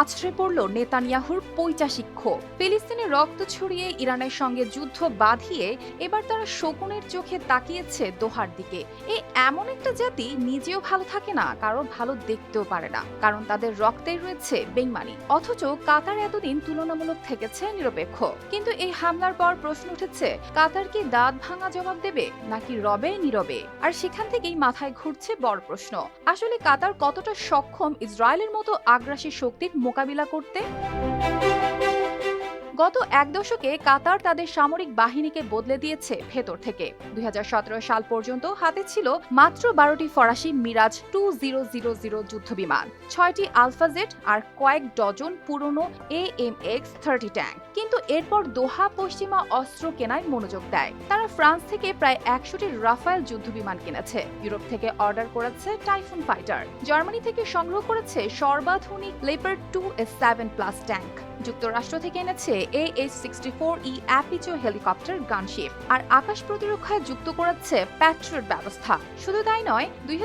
আছড়ে পড়ল নেতানিয়াহুর পৈচাসিক ক্ষোভ। ফিলিস্তিনে রক্ত ছড়িয়ে ইরানের সঙ্গে যুদ্ধ বাঁধিয়ে এবার তারা শকুনের চোখে তাকিয়েছে দোহার দিকে। এ এমন একটা জাতি নিজেও ভালো থাকে না, কারও ভালো দেখতেও পারে না, কারণ তাদের রক্তেই রয়েছে বেইমানি। অথচ কাতার এতদিন তুলনামূলক থেকেছে নিরপেক্ষ। কিন্তু এই হামলার পর প্রশ্ন উঠেছে, কাতার কি দাঁত ভাঙা জবাব দেবে, নাকি রবে নীরবে? আর সেখান থেকেই মাথায় ঘুরছে বড় প্রশ্ন, আসলে কাতার কতটা সক্ষম ইসরায়েলের মতো আগ্রাসী শক্তির মোকাবিলা করতে গত এক দশকে কাতার তাদের সামরিক বাহিনীকে বদলে দিয়েছে ভেতর থেকে। দুই হাজার সতেরো সাল পর্যন্ত হাতে ছিল মাত্র বারোটি ফরাসি Mirage two zero zero zero যুদ্ধবিমান, ছয়টি আলফাজেট আর কয়েক ডজন পুরনো A M X thirty tank. কিন্তু এরপর দোহা পশ্চিমা অস্ত্র কেনায় মনোযোগ দেয়। তারা ফ্রান্স থেকে প্রায় একশোটি রাফায়েল যুদ্ধবিমান কিনেছে। ইউরোপ থেকে অর্ডার করেছে টাইফুন ফাইটার। জার্মানি থেকে সংগ্রহ করেছে সর্বাধুনিক Leopard two S seven plus tank. যুক্তরাষ্ট্র থেকে এনেছে A H sixty four E Apache helicopter gunship. আর আকাশ প্রতিরক্ষায় যুক্ত করেছে প্যাট্রিয়ট ব্যবস্থা। শুধু তাই নয়, দুই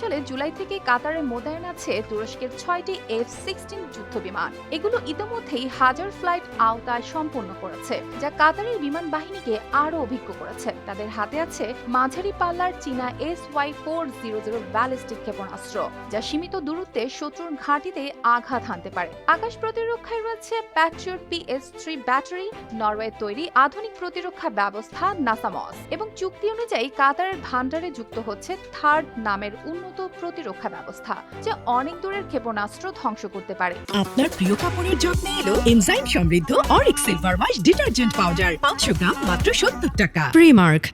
সালে জুলাই থেকে কাতারে মোতায়েন আছে তুরস্কের ছয়টি এফ সিক্সটিন যুদ্ধ বিমান এগুলো ইতিমধ্যেই হাজার ফ্লাইট আওতায় সম্পন্ন করেছে, যা কাতারের বিমান বাহিনীকে আরও অভিজ্ঞ করেছে। তাদের হাতে আছে মাঝারি পাল্লার চীনা S Y four zero zero ballistic ক্ষেপণাস্ত্র, যা সীমিত দূরত্বে শত্রুর ঘাঁটিতে আঘাত হানতে পারে। আকাশ প্রতিরক্ষায় রয়েছে Patriot PS three battery Norway তৈরি আধুনিক প্রতিরক্ষা ব্যবস্থা নাসামস এবং চুক্তি অনুযায়ী কাতারের ভান্ডারে যুক্ত হচ্ছে থার্ড নামের উন্নত প্রতিরক্ষা ব্যবস্থা, যা অনেক দূরের ক্ষেপণাস্ত্র ধ্বংস করতে পারে। আপনার প্রিয় কাপড়ের যত্নে এলো এনজাইম সমৃদ্ধ Auric silver wash detergent powder পাঁচশো গ্রাম, মাত্র সত্তর টাকা। প্রিমার্ক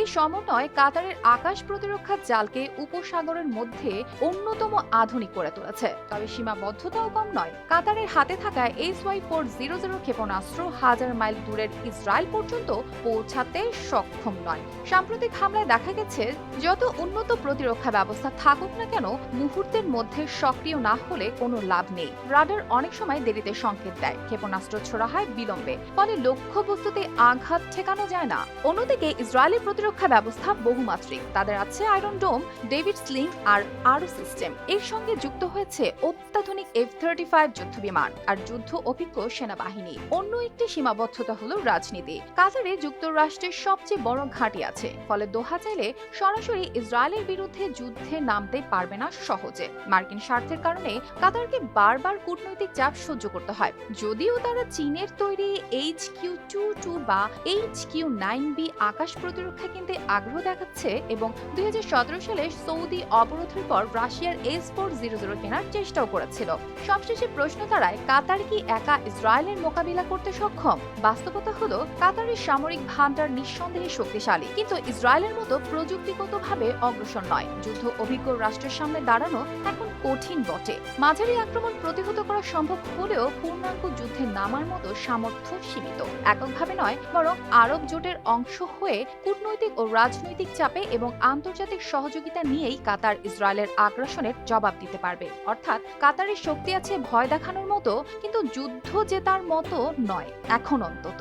এই সমন্বয় কাতারের আকাশ প্রতিরক্ষা জালকে উপসাগরের মধ্যে অন্যতম আধুনিক করে তুলেছে। তবে সীমাবদ্ধতাও কম নয়। কাতারের হাতে থাকা H Y four zero zero ক্ষেপণাস্ত্র হাজার মাইল দূরের ইসরায়েল পর্যন্ত পৌঁছাতে সক্ষম নয়। সাম্প্রতিক হামলায় দেখা গেছে, যত উন্নত প্রতিরক্ষা ব্যবস্থা থাকুক না কেন, মুহূর্তের মধ্যে সক্রিয় না হলে কোনো লাভ নেই। রাডার অনেক সময় দেরিতে সংকেত দেয়। ক্ষেপণাস্ত্র ছোড়া হয় বিলম্বে, ফলে লক্ষ্যবস্তুতে আঘাত ঠেকানো যায় না। অন্যদিকে ইসরায়েলের প্রতিরক্ষা ব্যবস্থা বহুমাত্রিক। তাদের আছে আয়রন ডোম ডেভিড স্লিং আর আরও সিস্টেম এর সঙ্গে যুক্ত হয়েছে অত্যাধুনিক এফ থার্টি ফাইভ যুদ্ধ বিমান আর যুদ্ধ অভিজ্ঞ সেনাবাহিনী। অন্য একটি সীমাবদ্ধতা হলো রাজনীতি। কাতারে যুক্তরাষ্ট্রের সবচেয়ে বড় ঘাঁটি আছে। ফলে দোহা চাইলে সরাসরি ইসরায়েলের বিরুদ্ধে যুদ্ধে নামতে পারবে না সহজে। মার্কিন স্বার্থের কারণে কাতারকে বারবার কূটনৈতিক চাপ সহ্য করতে হয়। যদিও তারা চীনের তৈরি এইচ কিউ টু টু বা এইচ কিউ নাইন বি আকাশ প্রতিরক্ষা কিনতে আগ্রহ দেখাচ্ছে এবং দুই হাজার সতেরো সালে সৌদি অবরোধের পর রাশিয়ার এস ফোর জিরো জিরো কেনার চেষ্টাও করেছিল। সবশেষে প্রশ্ন দাঁড়ায়, কাতার কি একা ইসরায়েলের মোকাবিলা করতে সক্ষম? বাস্তবতা হলো, কাতারের সামরিক ভান্ডার নিঃসন্দেহে শক্তিশালী, কিন্তু ইসরায়েলের মতো প্রযুক্তিগতভাবে অগ্রসর নয়। যুদ্ধ অভিজ্ঞ রাষ্ট্রের সামনে দাঁড়ানো এখন কঠিন বটে। মাঝারি আক্রমণ প্রতিহত করা সম্ভব হলেও পূর্ণাঙ্গ যুদ্ধে নামার মতো সামর্থ্য সীমিত। এককভাবে নয়, বরং আরব জোটের অংশ হয়ে কূটনৈতিক ও রাজনৈতিক চাপে এবং আন্তর্জাতিক সহযোগিতা নিয়েই কাতার ইসরায়েলের আগ্রাসনের জবাব দিতে পারবে। অর্থাৎ কাতারের শক্তি আছে ভয় দেখানোর মতো, কিন্তু যুদ্ধ জেতার মতো নয়, এখন অন্তত।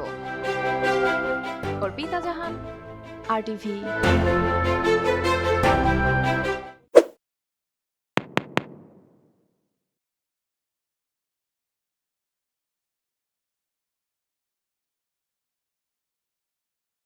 অর্পিতা জাহান, আর